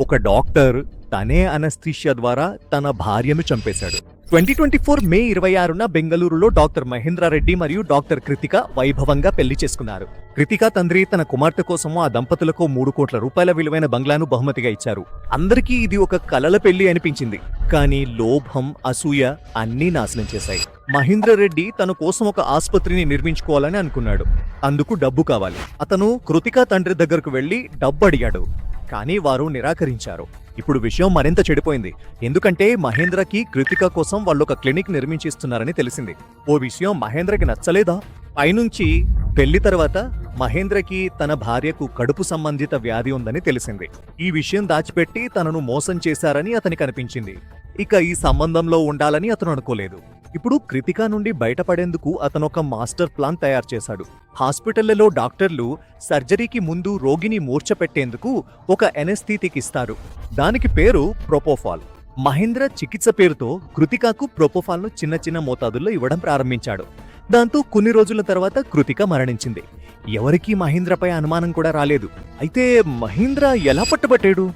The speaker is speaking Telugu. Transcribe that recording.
ఒక డాక్టర్ తనే అనస్థిషియా ద్వారా తన భార్యను చంపేశాడు. ట్వంటీ ట్వంటీ ఫోర్ మే ఇరవై ఆరున బెంగళూరులో డాక్టర్ మహేంద్రారెడ్డి మరియు డాక్టర్ కృతిక వైభవంగా పెళ్ళి చేసుకున్నారు. కృతిక తండ్రి తన కుమార్తె కోసం ఆ దంపతులకు మూడు కోట్ల రూపాయల విలువైన బంగ్లాను బహుమతిగా ఇచ్చారు. అందరికీ ఇది ఒక కలల పెళ్ళి అనిపించింది. కానీ లోభం అసూయ అన్నీ నాశనం చేశాయి. మహేంద్రరెడ్డి తన కోసం ఒక ఆసుపత్రిని నిర్మించుకోవాలని అనుకున్నాడు. అందుకు డబ్బు కావాలి. అతను కృతిక తండ్రి దగ్గరకు వెళ్ళి డబ్బు అడిగాడు. కానీ వారు నిరాకరించారు. ఇప్పుడు విషయం మరింత చెడిపోయింది. ఎందుకంటే మహేంద్రకి కృతిక కోసం వాళ్ళు ఒక క్లినిక్ నిర్మించిస్తున్నారని తెలిసింది. ఓ విషయం మహేంద్రకి నచ్చలేదా? పైనుంచి పెళ్ళి తర్వాత మహేంద్రకి తన భార్యకు కడుపు సంబంధిత వ్యాధి ఉందని తెలిసింది. ఈ విషయం దాచిపెట్టి తనను మోసం చేశారని అతనికి అనిపించింది. ఇక ఈ సంబంధంలో ఉండాలని అతను అనుకోలేదు. ఇప్పుడు కృతిక నుండి బయటపడేందుకు అతను ఒక మాస్టర్ ప్లాన్ తయారు చేశాడు. హాస్పిటళ్ళలో డాక్టర్లు సర్జరీకి ముందు రోగిని మూర్చపెట్టేందుకు ఒక ఎనస్థీతిక్ ఇస్తారు దానికి పేరు ప్రొపోఫాల్. మహేంద్ర చికిత్స పేరుతో కృతికాకు ప్రొపోఫాల్ను చిన్న చిన్న మోతాదుల్లో ఇవ్వడం ప్రారంభించాడు. దాంతో కొన్ని రోజుల తర్వాత కృతిక మరణించింది. ఎవరికీ మహేంద్రపై అనుమానం కూడా రాలేదు. అయితే మహేంద్ర ఎలా పట్టుబట్టాడు?